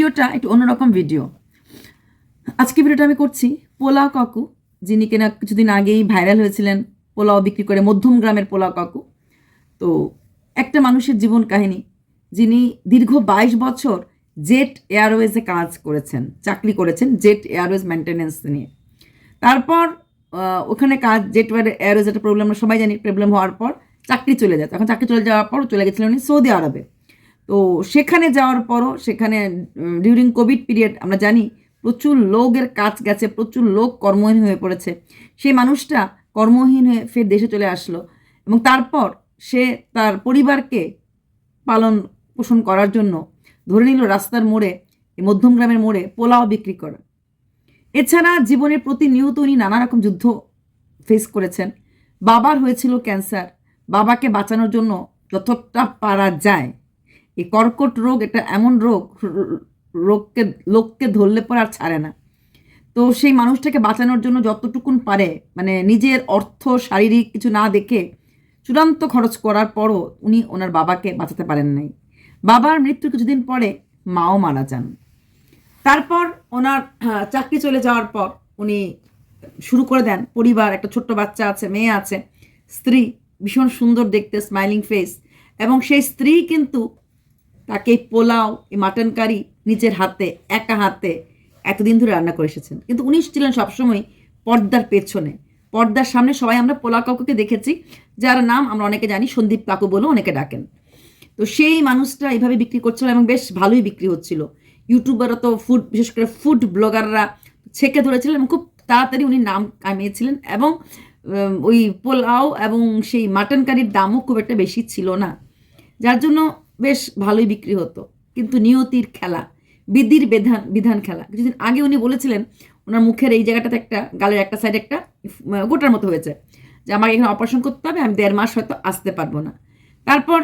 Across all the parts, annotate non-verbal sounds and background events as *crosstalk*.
ভিডিওটা একটু অন্যরকম ভিডিও আজকে ভিডিওটা আমি করছি পোলাও কাকু, যিনি কিনা কিছুদিন আগেই ভাইরাল হয়েছিলেন পোলাও বিক্রি করে মধ্যম গ্রামের পোলাও কাকু। তো একটা মানুষের জীবন কাহিনী, যিনি দীর্ঘ বাইশ বছর জেট এয়ারওয়েজে কাজ করেছেন, চাকরি করেছেন জেট এয়ারওয়েজ মেনটেন্যান্স নিয়ে। তারপর ওখানে কাজ জেট এয়ারওয়েজ একটা প্রবলেম সবাই জানি প্রবলেম হওয়ার পর চাকরি চলে যায়। তখন চাকরি চলে যাওয়ার পর চলে গেছিলেন উনি সৌদি আরবে। তো সেখানে যাওয়ার পরও সেখানে ডিউরিং কোভিড পিরিয়ড আমরা জানি প্রচুর লোকের কাজ গেছে, প্রচুর লোক কর্মহীন হয়ে পড়েছে। সেই মানুষটা কর্মহীন হয়ে ফের দেশে চলে আসলো এবং তারপর সে তার পরিবারকে পালন পোষণ করার জন্য ধরে নিল রাস্তার মোড়ে মধ্যম গ্রামের মোড়ে পোলাও বিক্রি করা। এছাড়া জীবনের প্রতিনিয়ত উনি নানা রকম যুদ্ধ ফেস করেছেন। বাবার হয়েছিল ক্যান্সার বাবাকে বাঁচানোর জন্য যতটা পারা যায় এই কর্কট রোগ এটা এমন রোগ, রোগকে, লোককে ধরলে পর আর ছাড়ে না। তো সেই মানুষটাকে বাঁচানোর জন্য যতটুকুন পারে মানে নিজের অর্থ, শারীরিক কিছু না দেখে চূড়ান্ত খরচ করার পরও উনি ওনার বাবাকে বাঁচাতে পারেন নাই। বাবার মৃত্যুর কিছুদিন পরে মাও মারা যান। তারপর ওনার চাকরি চলে যাওয়ার পর উনি শুরু করে দেন। পরিবার, একটা ছোট্ট বাচ্চা আছে, মেয়ে আছে, স্ত্রী, ভীষণ সুন্দর দেখতে স্মাইলিং ফেস এবং সেই স্ত্রী কিন্তু তাকে পোলাও, এই মাটন কারি নিজের হাতে, একা হাতে এতদিন ধরে রান্না করে এসেছেন। কিন্তু উনি ছিলেন সবসময় পর্দার পেছনে। পর্দার সামনে সবাই আমরা পোলাও কাকুকে দেখেছি, যার নাম আমরা অনেকে জানি, সন্দীপ কাকু বলেও অনেকে ডাকেন। তো সেই মানুষটা এইভাবে বিক্রি করছিল এবং বেশ ভালোই বিক্রি হচ্ছিল। ইউটিউবাররা তো ফুড বিশেষ করে ফুড ব্লগাররা ছেঁকে ধরেছিলেন এবং খুব তাড়াতাড়ি উনি নাম কামিয়েছিলেন এবং ওই পোলাও এবং সেই মাটন কারির দামও খুব একটা বেশি ছিল না। যার জন্য বেশ ভালোই বিক্রি হতো। কিন্তু নিয়তির খেলা, বিধির বিধান বিধান খেলা। কিছুদিন আগে উনি বলেছিলেন, ওনার মুখের এই জায়গাটাতে একটা, গালের একটা সাইডে একটা গোটার মতো হয়েছে যে আমাকে এখানে অপারেশন করতে হবে, আমি দেড় মাস হয়তো আসতে পারব না। তারপর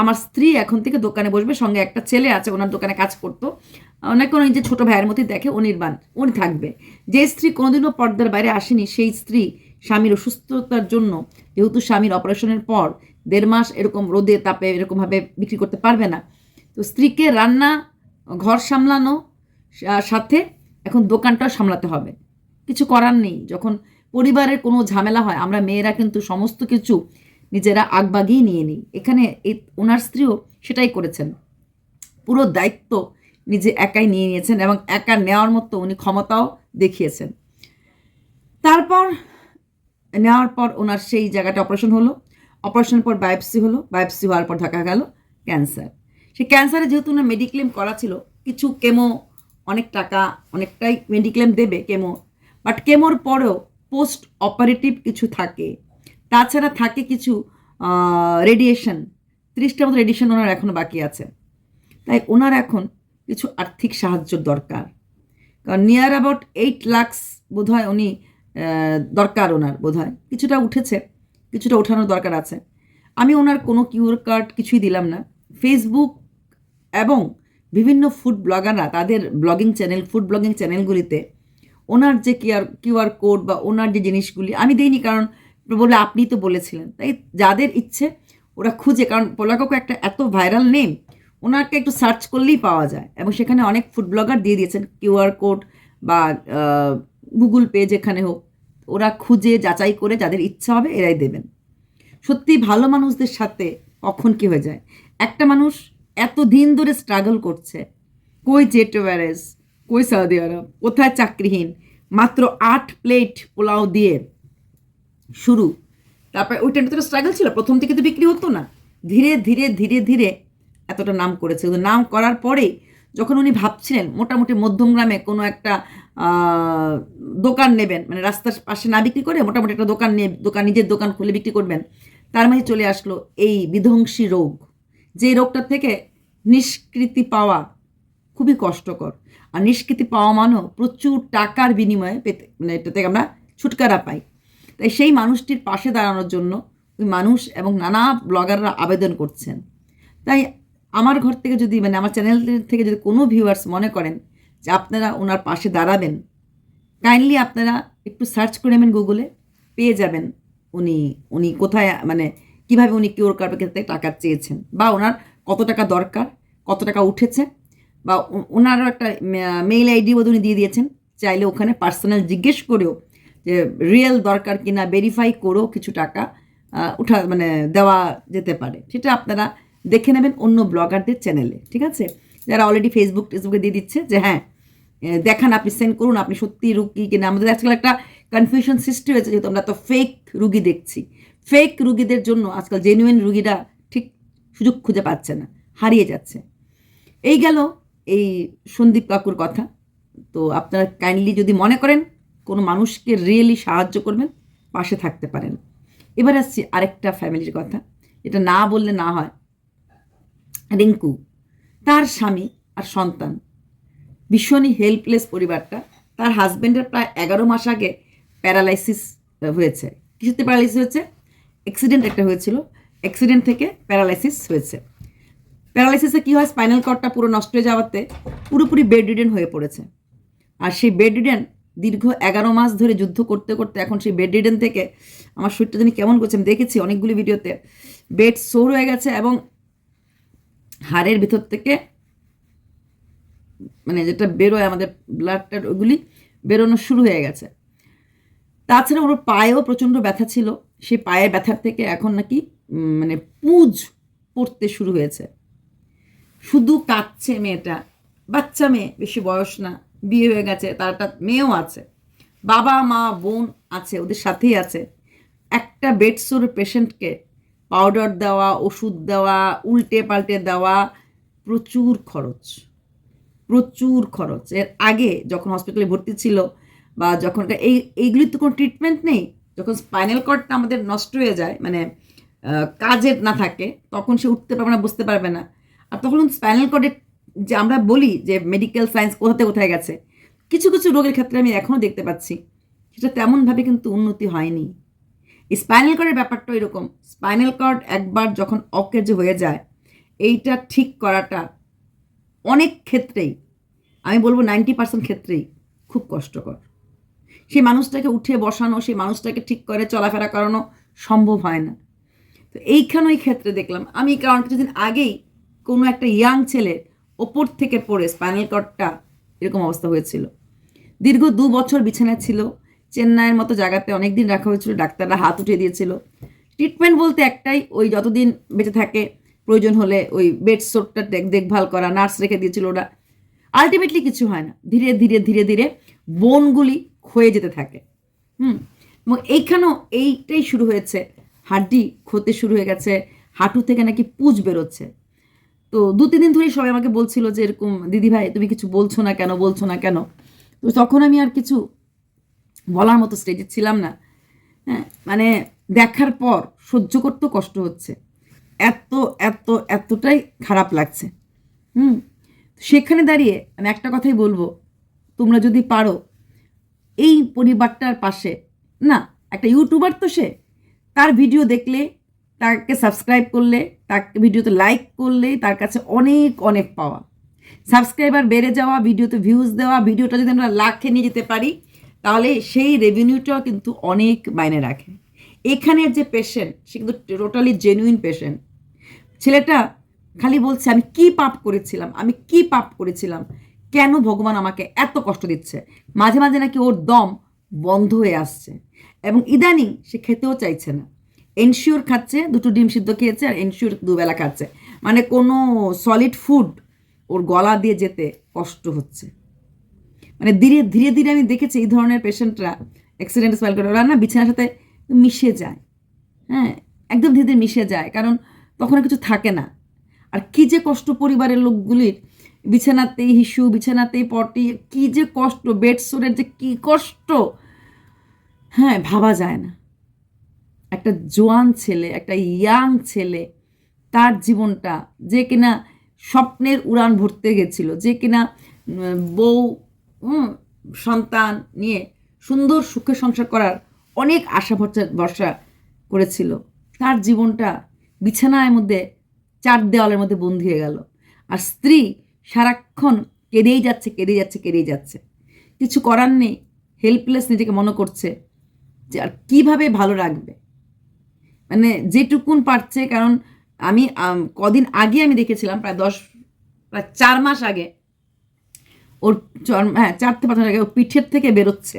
আমার স্ত্রী এখন থেকে দোকানে বসবে, সঙ্গে একটা ছেলে আছে, ওনার দোকানে কাজ করতো। ওনাকে ওনার যে ছোটো ভাইয়ের মতোই দেখে অনির্বাণ উনি থাকবে। যে স্ত্রী কোনোদিনও পর্দার বাইরে আসেনি, সেই স্ত্রী স্বামীর অসুস্থতার জন্য, যেহেতু স্বামীর অপারেশনের পর দেড় মাস এরকম রোদে তাপে এরকমভাবে বিক্রি করতে পারবে না। তো স্ত্রীকে রান্না, ঘর সামলানো সাথে এখন দোকানটাও সামলাতে হবে। কিছু করার নেই। যখন পরিবারের কোনো ঝামেলা হয়, আমরা মেয়েরা কিন্তু সমস্ত কিছু নিজেরা আগবাগিয়ে নিয়ে নিই। এখানে এই ওনার স্ত্রীও সেটাই করেছেন। পুরো দায়িত্ব নিজে একাই নিয়ে নিয়েছেন এবং একা নেওয়ার মতো উনি ক্ষমতাও দেখিয়েছেন। তারপর, নেওয়ার পর ওনার সেই জায়গাটা অপারেশন হলো। অপারেশনের পর বায়োপসি হলো, বায়োপসি হওয়ার পর দেখা গেল, ক্যান্সার। সেই ক্যান্সারে যেহেতু ওনার মেডিক্লেম করা ছিল, কিছু কেমো, অনেক টাকা, অনেকটাই মেডিক্লেম দেবে কেমো বাট কেমোর পরেও পোস্ট অপারেটিভ কিছু থাকে। তাছাড়া থাকে কিছু রেডিয়েশন ত্রিশটার মতো রেডিয়েশন ওনার এখনও বাকি আছে। তাই ওনার এখন কিছু আর্থিক সাহায্য দরকার। কারণ নিয়ার অ্যাবাউট এইট লাখস বোধ হয় উনি দরকার ওনার বোধ হয় কিছুটা উঠেছে। কিছুটা ওঠানোর দরকার আছে। আমি ওনার কোনো কিউআর কার্ড কিছুই দিলাম না। ফেসবুক এবং বিভিন্ন ফুড ব্লগাররা তাদের ব্লগিং চ্যানেল, ফুড ব্লগিং চ্যানেলগুলিতে ওনার যে কিউআর কিউআর কোড বা ওনার যে জিনিসগুলি, আমি দিইনি কারণ বলে আপনি তো বলেছিলেন। তাই যাদের ইচ্ছে, ওরা খুঁজে, কারণ পোলাকাকু একটা এত ভাইরাল নেম, ওনাকে একটু সার্চ করলেই পাওয়া যায়। এবং সেখানে অনেক ফুড ব্লগার দিয়ে দিয়েছেন কিউআর কোড বা গুগল পে যেখানে হোক। ওরা খুঁজে, যাচাই করে যাদের ইচ্ছা হবে এরাই দেবেন। সত্যি ভালো মানুষদের সাথে কখন কি হয়ে যায়? একটা মানুষ এত দিন ধরে স্ট্রাগল করছে, কই জেট ওয়ারেস কই সৌদি আরব, কোথায় চাকরিহীন, মাত্র আট প্লেট পোলাও দিয়ে শুরু। তারপরে ওই টাইমটা তো স্ট্রাগল ছিল, প্রথম থেকে তো বিক্রি হতো না। ধীরে ধীরে ধীরে ধীরে এতটা নাম করেছে। কিন্তু নাম করার পরেই যখন উনি ভাবছিলেন, মোটামুটি মধ্যম গ্রামে কোনো একটা দোকান নেবেন। মানে রাস্তার পাশে না বিক্রি করে মোটামুটি একটা দোকান নিয়ে, দোকান, নিজের দোকান খুলে বিক্রি করবেন। তার মাঝে চলে আসলো এই বিধ্বংসী রোগ। যে রোগটার থেকে নিষ্কৃতি পাওয়া খুবই কষ্টকর। আর নিষ্কৃতি পাওয়া মানেও প্রচুর টাকার বিনিময়ে পেতে মানে এটা থেকে আমরা ছুটকারা পাই। তাই সেই মানুষটির পাশে দাঁড়ানোর জন্য ওই মানুষ এবং নানা ব্লগাররা আবেদন করছেন। তাই আমার ঘর থেকে যদি মানে আমার চ্যানেল থেকে যদি কোনো ভিউয়ার্স মনে করেন যে আপনারা ওনার পাশে দাঁড়াবেন। কাইন্ডলি আপনারা একটু সার্চ করে নেবেন গুগলে, পেয়ে যাবেন উনি উনি কোথায় মানে কীভাবে উনি কিওর কার্ডের ক্ষেত্রে টাকা চেয়েছেন বা ওনার কত টাকা দরকার, কত টাকা উঠেছে বা ওনারও একটা মেইল আইডি বোধ উনি দিয়ে দিয়েছেন। চাইলে ওখানে পার্সোনাল জিজ্ঞেস করেও যে রিয়েল দরকার কিনা ভেরিফাই করেও কিছু টাকা উঠা মানে দেওয়া যেতে পারে। সেটা আপনারা দেখে নেবেন অন্য ব্লগারদের চ্যানেলে ঠিক আছে? যারা অলরেডি ফেসবুক টেসবুকে দিয়ে দিচ্ছে যে হ্যাঁ দেখান, আপনি সেন্ড করুন, আপনি সত্যি রুগী কিনা। আমাদের আজকাল একটা কনফিউশন সৃষ্টি হয়েছে, যেহেতু আমরা তো ফেক রুগী দেখছি। ফেক রুগীদের জন্য আজকাল জেনুইন রুগীরা ঠিক সুযোগ খুঁজে পাচ্ছে না, হারিয়ে যাচ্ছে। এই গেল এই সন্দীপ কাকুর কথা। তো আপনারা কাইন্ডলি যদি মনে করেন, কোনো মানুষকে রিয়েলি সাহায্য করবেন, পাশে থাকতে পারেন। এবার আসছি আরেকটা ফ্যামিলির কথা। এটা না বললে না হয়। রিঙ্কু, তার স্বামী আর সন্তান ভীষণই হেল্পলেস পরিবারটা। তার হাজব্যান্ডের প্রায় এগারো মাস আগে প্যারালাইসিস হয়েছে। কিছুতে প্যারালাইসিস হয়েছে? অ্যাক্সিডেন্ট একটা হয়েছিল। অ্যাক্সিডেন্ট থেকে প্যারালাইসিস হয়েছে। প্যারালাইসিসে কী হয়? স্পাইনাল কর্ডটা পুরো নষ্ট হয়ে যাওয়াতে পুরোপুরি বেড রিডেন হয়ে পড়েছে। আর সেই বেড রিডেন দীর্ঘ এগারো মাস ধরে যুদ্ধ করতে করতে এখন সেই বেড রিডেন থেকে আমার শরীরটা জানি কেমন করছে, আমি দেখেছি অনেকগুলি ভিডিওতে বেড সোর হয়ে গেছে এবং হাড়ের ভিতর থেকে মানে যেটা বেরোয় আমাদের ব্লাডটার ওগুলি বেরোনো শুরু হয়ে গেছে। তাছাড়া ওর পায়েও প্রচণ্ড ব্যথা ছিল। সেই পায়ের ব্যথার থেকে এখন নাকি মানে পুজ পড়তে শুরু হয়েছে। শুধু কাঁদছে মেয়েটা। বাচ্চা মেয়ে, বেশি বয়স না। বিয়ে হয়ে গেছে, তার একটা মেয়েও আছে। বাবা, মা, বোন আছে, ওদের সাথেই আছে। একটা বেডসোর পেশেন্টকে পাউডার দেওয়া, ওষুধ দেওয়া উল্টে পাল্টে দেওয়া প্রচুর খরচ। প্রচুর খরচ। এর আগে যখন হসপিটালে ভর্তি ছিল বা যখন এই, এইগুলির তো কোনো ট্রিটমেন্ট নেই, যখন স্পাইনাল কর্ডটা আমাদের নষ্ট হয়ে যায় মানে কাজের না থাকে, তখন সে উঠতে পারবে না বুঝতে পারবে না। আর তখন স্পাইনাল কর্ডের যে আমরা বলি যে মেডিকেল সায়েন্স কোথাতে কোথায় গেছে, কিছু কিছু রোগের ক্ষেত্রে আমি এখনও দেখতে পাচ্ছি, সেটা তেমনভাবে কিন্তু উন্নতি হয়নি। এই স্পাইনাল কর্ডের ব্যাপারটা এরকম স্পাইনাল কর্ড একবার যখন অকেজ হয়ে যায়, এইটা ঠিক করাটা অনেক ক্ষেত্রেই, আমি বলব নাইনটি পার্সেন্ট ক্ষেত্রেই খুব কষ্টকর। সেই মানুষটাকে উঠে বসানো, সেই মানুষটাকে ঠিক করে চলাফেরা করানো সম্ভব হয় না। তো এইখানে ওই ক্ষেত্রে দেখলাম, আমি কারণ কিছুদিন আগেই কোনো একটা ইয়াং ছেলে ওপর থেকে পড়ে স্পাইনাল কর্ডটা এরকম অবস্থা হয়েছিল। দীর্ঘ দু বছর বিছানায় ছিল, চেন্নাইয়ের মতো জায়গাতে অনেক দিন রাখা হয়েছিল, ডাক্তাররা হাত উঠিয়ে দিয়েছিল। ট্রিটমেন্ট বলতে একটাই, ওই যতদিন বেঁচে থাকে প্রয়োজন হলে ওই বেড সোপটা দেখভাল করা নার্স রেখে দিয়েছিল ওরা। আলটিমেটলি কিছু হয় না। ধীরে ধীরে ধীরে ধীরে বোনগুলি ক্ষয়ে যেতে থাকে। হুম? এবং এইখানেও এইটাই শুরু হয়েছে। হাড্ডি ক্ষতে শুরু হয়ে গেছে। হাঁটু থেকে নাকি পুজ বেরোচ্ছে। তো দু, তিন দিন ধরেই সবাই আমাকে বলছিল যে এরকম, দিদি ভাই, তুমি কিছু বলছো না কেন? বলছো না কেন? তো তখন আমি আর কিছু বলার মতো স্টেজে ছিলাম না। হ্যাঁ? মানে দেখার পর সহ্য করতেও কষ্ট হচ্ছে। এত এতটাই খারাপ লাগছে। হুম? সেখানে দাঁড়িয়ে আমি একটা কথাই বলব, তোমরা যদি পারো, এই পরিবারটার পাশে, না, একটা ইউটিউবার তো সে, তার ভিডিও দেখলে, তাকে সাবস্ক্রাইব করলে, তাকে ভিডিওতে লাইক করলে তার কাছে অনেক অনেক পাওয়া। সাবস্ক্রাইবার বেড়ে যাওয়া, ভিডিওতে ভিউজ দেওয়া, ভিডিওটা যদি আমরা লাখে নিয়ে যেতে পারি, তাহলে সেই রেভিনিউটাও কিন্তু অনেক মাইনে রাখে। এখানের যে পেশেন্ট সে কিন্তু টোটালি জেনুইন পেশেন্ট ছেলেটা খালি বলছে, আমি কি পাপ করেছিলাম? আমি কি পাপ করেছিলাম? কেন ভগবান আমাকে এত কষ্ট দিচ্ছে? মাঝে মাঝে নাকি ওর দম বন্ধ হয়ে আসছে। এবং ইদানিং সে খেতেও চাইছে না। এনশিওর খাচ্ছে, দুটো ডিম সিদ্ধ খেয়েছে আর এনশিওর দুবেলা খাচ্ছে। মানে কোনো সলিড ফুড ওর গলা দিয়ে যেতে কষ্ট হচ্ছে। মানে ধীরে ধীরে ধীরে আমি দেখেছি এই ধরনের পেশেন্টরা অ্যাক্সিডেন্ট স্মাইল করে, ওরা না বিছানার সাথে মিশে যায়। হ্যাঁ একদম ধীরে ধীরে মিশে যায়। কারণ তখন কিছু থাকে না। আর কি যে কষ্ট পরিবারের লোকগুলির, বিছানাতেই হিসু, বিছানাতেই পটি, কি যে কষ্ট বেড সোরের যে কি কষ্ট হ্যাঁ ভাবা যায় না। একটা জোয়ান ছেলে, একটা ইয়াং ছেলে, তার জীবনটা যে কিনা স্বপ্নের উড়ান ভরতে গেছিল, যে কিনা বউ সন্তান নিয়ে সুন্দর সুখে সংসার করার অনেক আশা ভরসা ভরসা করেছিল। তার জীবনটা বিছানায় মধ্যে, চার দেওয়ালের মধ্যে বন্দী হয়ে গেল। আর স্ত্রী সারাক্ষণ কেঁদেই যাচ্ছে কেঁদেই যাচ্ছে কেঁদেই যাচ্ছে। কিছু করার নেই হেল্পলেস নিজেকে মনে করছে যে আর কীভাবে ভালো রাখবে? মানে যেটুকুন পারছে, কারণ আমি কদিন আগে আমি দেখেছিলাম, প্রায় দশ, প্রায় চার মাস আগে, ওর চর হ্যাঁ চারটে পাঁচ জায়গায় ওর পিঠের থেকে বেরোচ্ছে,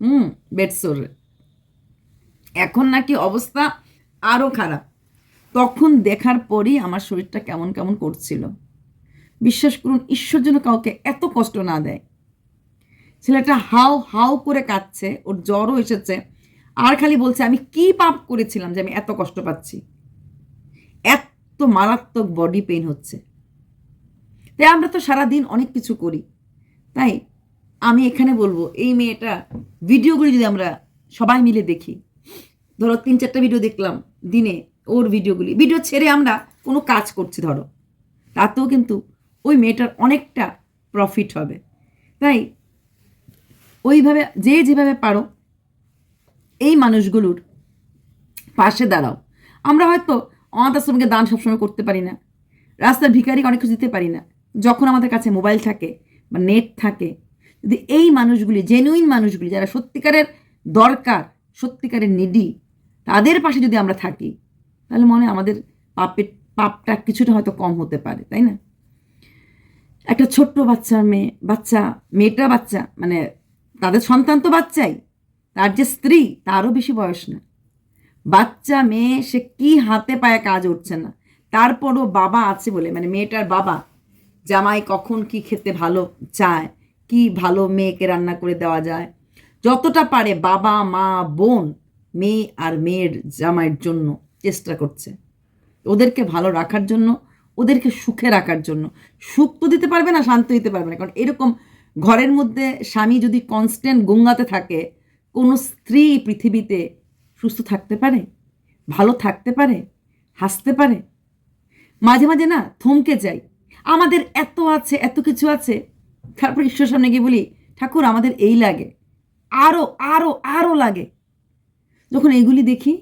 হুম বেডসোর এখন নাকি অবস্থা আরও খারাপ। তখন দেখার পরই আমার শরীরটা কেমন কেমন করছিল। বিশ্বাস করুন, ঈশ্বর যেন কাউকে এত কষ্ট না দেয়। ছেলেটা হাও হাও করে কাঁদছে, ওর জ্বরও এসেছে। আর খালি বলছে, আমি কি পাপ করেছিলাম যে আমি এত কষ্ট পাচ্ছি? এত মারাত্মক বডি পেইন হচ্ছে। তাই আমরা তো সারাদিন অনেক কিছু করি। তাই আমি এখানে বলব, এই মেয়েটা ভিডিওগুলি যদি আমরা সবাই মিলে দেখি, ধরো তিন চারটা ভিডিও দেখলাম দিনে ওর ভিডিওগুলি। ভিডিও ছেড়ে আমরা কোনো কাজ করছি, ধরো। তাতেও কিন্তু ওই মেয়েটার অনেকটা প্রফিট হবে। তাই ওইভাবে, যে যেভাবে পারো, এই মানুষগুলোর পাশে দাঁড়াও। আমরা হয়তো অনাথ আশ্রমকে দান সবসময় করতে পারি না। রাস্তার ভিখারিকে অনেক কিছু দিতে পারি না। যখন আমাদের কাছে মোবাইল থাকে বা নেট থাকে, যদি এই মানুষগুলি জেনুইন মানুষগুলি, যারা সত্যিকারের দরকার, সত্যিকারের নিডি তাদের পাশে যদি আমরা থাকি তাহলে মনে আমাদের পাপের, পাপটা কিছুটা হয়তো কম হতে পারে, তাই না? একটা ছোট্ট বাচ্চার মেয়ে, বাচ্চা, মেয়েটা বাচ্চা মানে তাদের সন্তান তো বাচ্চাই, তার যে স্ত্রী, তারও বেশি বয়স না। বাচ্চা, মেয়ে, সে কি হাতে পায়ে কাজ উঠছে না। তারপরও বাবা আছে বলে মানে মেয়েটার বাবা, জামাই কখন কি খেতে ভালো চায়, কি ভালো মেয়েকে রান্না করে দেওয়া যায়, যতটা পারে বাবা, মা, বোন, মেয়ে আর মেয়ের জামাইয়ের জন্য। চেষ্টা করছে। ওদেরকে ভালো রাখার জন্য, ওদেরকে সুখে রাখার জন্য। সুখ তো দিতে পারবে না, শান্ত দিতে পারবে না। কারণ এরকম ঘরের মধ্যে স্বামী যদি কনস্ট্যান্ট গঙ্গাতে থাকে, কোনো স্ত্রী পৃথিবীতে সুস্থ থাকতে পারে? ভালো থাকতে পারে? হাসতে পারে? মাঝে মাঝে না থমকে যাই আমাদের এত আছে, এত কিছু আছে। তারপর ঈশ্বর সামনে গিয়ে বলি, ঠাকুর, আমাদের এই লাগে। আরও আরও আরও লাগে। যখন এইগুলি দেখি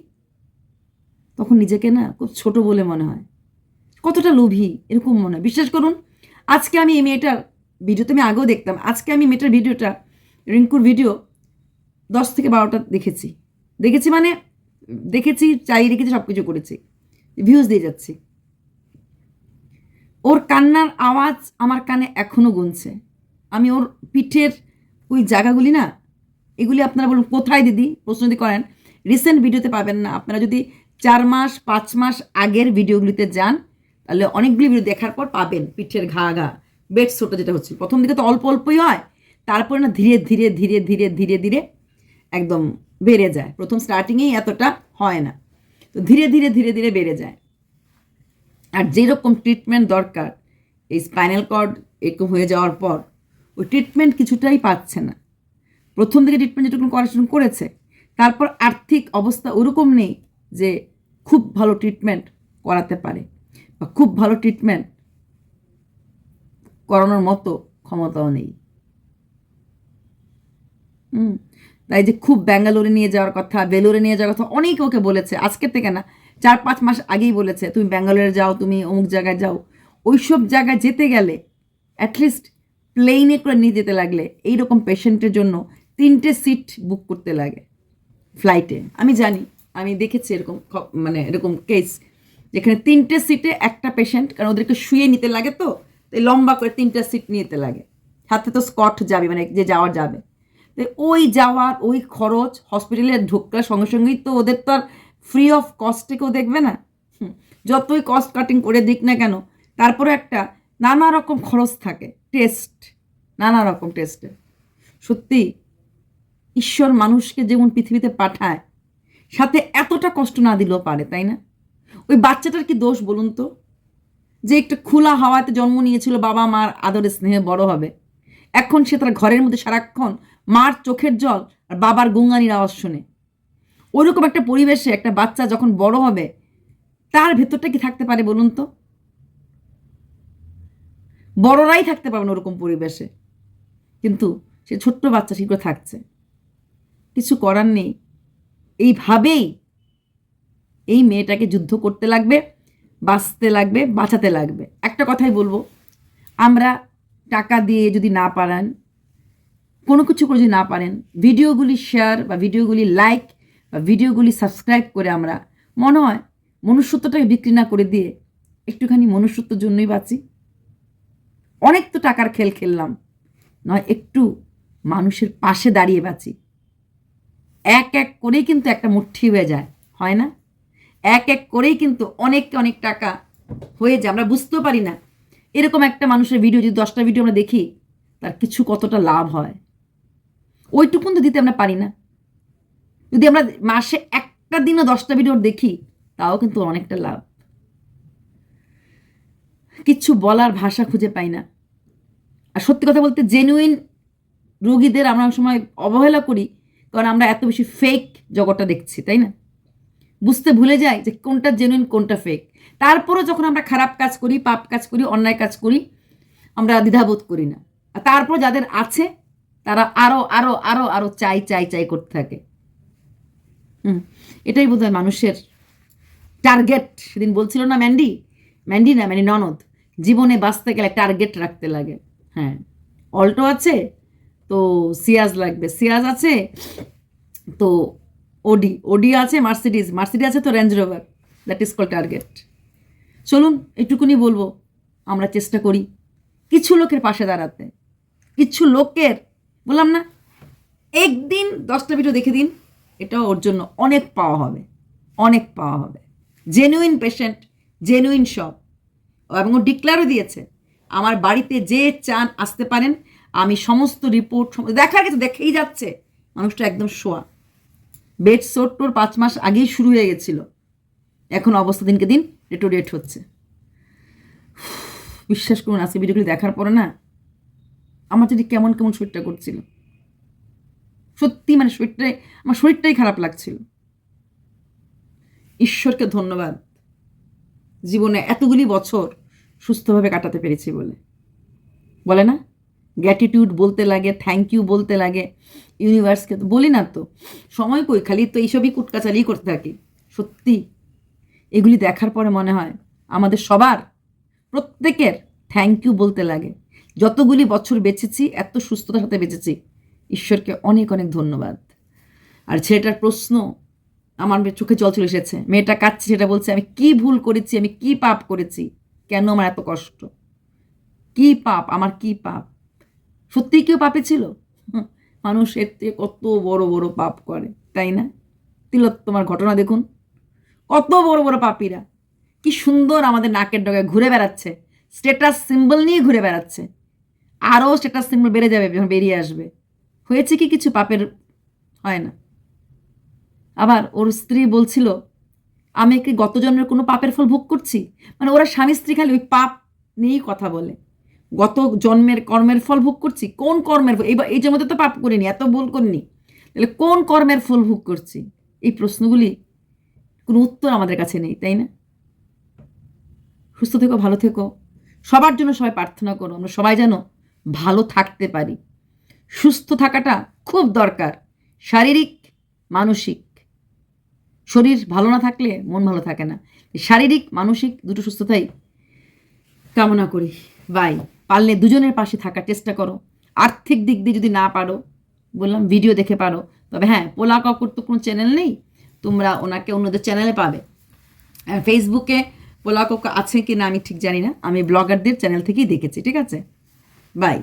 তখন নিজেকে না খুব ছোট বলে মনে হয়। কতটা লোভী, এরকম মনে হয়। বিশ্বাস করুন, আজকে আমি এই মেয়েটার ভিডিও তো আমি আগেও দেখতাম, আজকে আমি মেয়েটার ভিডিওটা রিঙ্কুর ভিডিও দশ থেকে বারোটা দেখেছি। দেখেছি মানে দেখেছি, চাই রেখেছি সব কিছু করেছি। ভিউজ দিয়ে যাচ্ছি। ওর কান্নার আওয়াজ আমার কানে এখনও গুনছে। আমি ওর পিঠের ওই জায়গাগুলি না, এগুলি আপনারা বলুন, কোথায় দিদি? প্রশ্ন যদি করেন রিসেন্ট ভিডিওতে পাবেন না। আপনারা যদি চার মাস, পাঁচ মাস আগের ভিডিওগুলিতে যান, তাহলে অনেকগুলি ভিডিও দেখার পর পাবেন পিঠের ঘা ঘা, বেড শোটা যেটা হচ্ছে। প্রথম দিকে তো অল্প অল্পই হয়, তারপরে না ধীরে ধীরে ধীরে ধীরে ধীরে ধীরে একদম বেড়ে যায়। প্রথম স্টার্টিংয়েই এতটা হয় না। তো ধীরে ধীরে ধীরে ধীরে বেড়ে যায়। আর যেরকম ট্রিটমেন্ট দরকার, এই স্পাইনাল কর্ড এরকম হয়ে যাওয়ার পর, ওই ট্রিটমেন্ট কিছুটাই পাচ্ছে না। প্রথম দিকে ট্রিটমেন্ট যেটুকু শুরু করেছে, তারপর আর্থিক অবস্থা ওরকম নেই যে খুব ভালো ট্রিটমেন্ট করাতে পারে বা খুব ভালো ট্রিটমেন্ট করানোর মতো ক্ষমতাও নেই। হুম, তাই যে খুব ব্যাঙ্গালোরে নিয়ে যাওয়ার কথা বেলুরে নিয়ে যাওয়ার কথা অনেক ওকে বলেছে আজকের থেকে না, চার পাঁচ মাস আগেই বলেছে, তুমি ব্যাঙ্গালোরে যাও, তুমি অমুক জায়গায় যাও। ওইসব জায়গায় যেতে গেলে অ্যাটলিস্ট প্লেনে করে নিয়ে যেতে লাগলে এইরকম পেশেন্টের জন্য তিনটে সিট বুক করতে লাগে ফ্লাইটে আমি জানি আমি দেখেছি এরকম মানে এরকম কেস যেখানে তিনটে সিটে একটা পেশেন্ট কারণ ওদেরকে শুয়ে নিতে লাগে তো লম্বা করে তিনটা সিট নিতে লাগে। হাতে তো স্কট যাবে মানে যে যাওয়া যাবে। তো ওই যাওয়ার, ওই খরচ হসপিটালে ঢোকার সঙ্গে সঙ্গেই তো ওদের তো আর ফ্রি অফ কস্টে কেউ দেখবে না। যতই কস্ট কাটিং করে দিক না কেন তারপরে একটা নানা রকম খরচ থাকে টেস্ট নানা রকম টেস্টে সত্যি, ঈশ্বর মানুষকে যেমন পৃথিবীতে পাঠায় সাথে এতটা কষ্ট না দিলেও পারে, তাই না? ওই বাচ্চাটার কি দোষ বলুন তো? যে একটা খোলা হাওয়াতে জন্ম নিয়েছিল বাবা মার আদরে স্নেহে বড় হবে। এখন সে তার ঘরের মধ্যে সারাক্ষণ মার চোখের জল আর বাবার গুঙ্গানির আওয়াজ শুনে। ওইরকম একটা পরিবেশে একটা বাচ্চা যখন বড় হবে, তার ভেতরটা কি থাকতে পারে বলুন তো? বড়রাই থাকতে পারবে না ওরকম পরিবেশে। কিন্তু সে ছোট্ট বাচ্চা করে থাকছে। কিছু করার নেই। এইভাবেই এই মেয়েটাকে যুদ্ধ করতে লাগবে, বাঁচতে লাগবে, বাঁচাতে লাগবে। একটা কথাই বলব, আমরা টাকা দিয়ে যদি না পারেন, কোনো কিছু করে যদি না পারেন, ভিডিওগুলি শেয়ার বা ভিডিওগুলি লাইক বা ভিডিওগুলি সাবস্ক্রাইব করে আমরা, মনে হয় মনুষ্যত্বটাকে বিক্রি না করে দিয়ে একটুখানি মনুষ্যত্বের জন্যই বাঁচি। অনেক তো টাকার খেল খেললাম, নয় একটু মানুষের পাশে দাঁড়িয়ে বাঁচি। এক এক করেই কিন্তু একটা মুঠি হয়ে যায়, হয় না? এক এক করেই কিন্তু অনেক অনেক টাকা হয়ে যায়, আমরা বুঝতেও পারি না। এরকম একটা মানুষের ভিডিও যদি দশটা ভিডিও আমরা দেখি, তার কিছু কতটা লাভ হয়? ওইটুকুন তো দিতে আমরা পারি না। যদি আমরা মাসে একটা দিনও দশটা ভিডিও দেখি, তাও কিন্তু অনেকটা লাভ। কিচ্ছু বলার ভাষা খুঁজে পাই না। আর সত্যি কথা বলতে জেনুইন রোগীদের আমরা সময় অবহেলা করি কারণ আমরা এত বেশি ফেক জগৎটা দেখছি, তাই না? বুঝতে ভুলে যাই যে কোনটা জেনুইন কোনটা ফেক তারপরও যখন আমরা খারাপ কাজ করি, পাপ কাজ করি, অন্যায় কাজ করি, আমরা দ্বিধাবোধ করি না। আর তারপর যাদের আছে, তারা আরও আরও আরও আরও চাই চাই চাই করতে থাকে। হুম, এটাই বোধ মানুষের টার্গেট সেদিন বলছিল না ম্যান্ডি? ম্যান্ডি না মানে ননদ। জীবনে বাঁচতে গেলে টার্গেট রাখতে লাগে। হ্যাঁ অল্টো আছে তো সিয়াজ লাগবে। সিয়াজ আছে, তো ওডি ওডি আছে, মার্সিডিজ। মার্সিডিজ আছে তো range rover that is call target চলুন, এইটুকুনি বলব, আমরা চেষ্টা করি কিছু লোকের পাশে দাঁড়াতে। কিছু লোকের, বললাম না, একদিন দশটা ভিডিও দেখে দিন এটা ওর জন্য অনেক পাওয়া হবে, অনেক পাওয়া হবে। জেনুইন পেশেন্ট জেনুইন সব এবং ও ডিক্লারও দিয়েছে, আমার বাড়িতে যে চান আসতে পারেন আমি সমস্ত রিপোর্ট দেখার গেছে দেখেই যাচ্ছে। মানুষটা একদম শোয়া বেড সোর টোর পাঁচ মাস আগেই শুরু হয়ে গেছিল। এখন অবস্থা দিনকে দিন রেটোরেট হচ্ছে। *sighs* বিশ্বাস করুন, আজকে ভিডিওগুলি দেখার পরে না, আমার যদি কেমন কেমন শরীরটা করছিল। সত্যি মানে শরীরটাই, আমার শরীরটাই খারাপ লাগছিল। ঈশ্বরকে ধন্যবাদ। জীবনে এতগুলি বছর সুস্থভাবে কাটাতে পেরেছি বলে। বলে না? গ্র্যাটিটিউড বলতে লাগে থ্যাংক ইউ বলতে লাগে ইউনিভার্সকে তো বলি না তো। সময় কই? খালি তো এইসবই কুটকাচালি করতে থাকি। সত্যি। এগুলি দেখার পরে মনে হয় আমাদের সবার প্রত্যেকের থ্যাংক ইউ বলতে লাগে। যতগুলি বছর বেঁচেছি, এত সুস্থতার সাথে বেঁচেছি, ঈশ্বরকে অনেক অনেক ধন্যবাদ। আর ছেলেটার প্রশ্ন আমার চোখে জল চলে এসেছে। মেয়েটা কাঁদছে, সেটা বলছে, আমি কি ভুল করেছি? আমি কি পাপ করেছি? কেন আমার এত কষ্ট? কি পাপ? আমার কি পাপ? সত্যিই কেউ পাপে ছিল? মানুষ এর থেকে কত বড় বড় পাপ করে, তাই না? তিলোত্তমার ঘটনা দেখুন। কত বড় বড় পাপীরা। কি সুন্দর আমাদের নাকের ডগায় ঘুরে বেড়াচ্ছে। স্টেটাস সিম্বল নিয়ে ঘুরে বেড়াচ্ছে। আরও স্টেটাস সিম্বল বেড়ে যাবে, যখন বেরিয়ে আসবে। হয়েছে কি কিছু পাপের? হয় না। আবার ওর স্ত্রী বলছিল, আমি কি গত জন্মের কোনো পাপের ফল ভোগ করছি? মানে ওরা স্বামী স্ত্রী খালি ওই পাপ নিয়েই কথা বলে। গত জন্মের কর্মের ফল ভোগ করছি, কোন কর্মের এইবার এই জন্মতে তো পাপ করিনি, এত ভুল করিনি। তাহলে কোন কর্মের ফল ভোগ করছি? এই প্রশ্নগুলি কোনো উত্তর আমাদের কাছে নেই, তাই না? সুস্থ থেকো, ভালো থেকো। সবার জন্য সবাই প্রার্থনা করো, আমরা সবাই যেন ভালো থাকতে পারি। সুস্থ থাকাটা খুব দরকার, শারীরিক, মানসিক। শরীর ভালো না থাকলে মন ভালো থাকে না। শারীরিক, মানসিক দুটো সুস্থতাই কামনা করি। বাই পারলে দুজনের পাশে থাকার চেষ্টা করো। আর্থিক দিক দিয়ে যদি না পারো, বললাম ভিডিও দেখে পারো। তবে হ্যাঁ পোলা কাকুর তো কোনো চ্যানেল নেই, তোমরা ওনাকে অন্যদের চ্যানেলে পাবে। ফেসবুকে পোলা কাকু আছে কি না আমি ঠিক জানি না, আমি ব্লগারদের চ্যানেল থেকেই দেখেছি, ঠিক আছে? বাই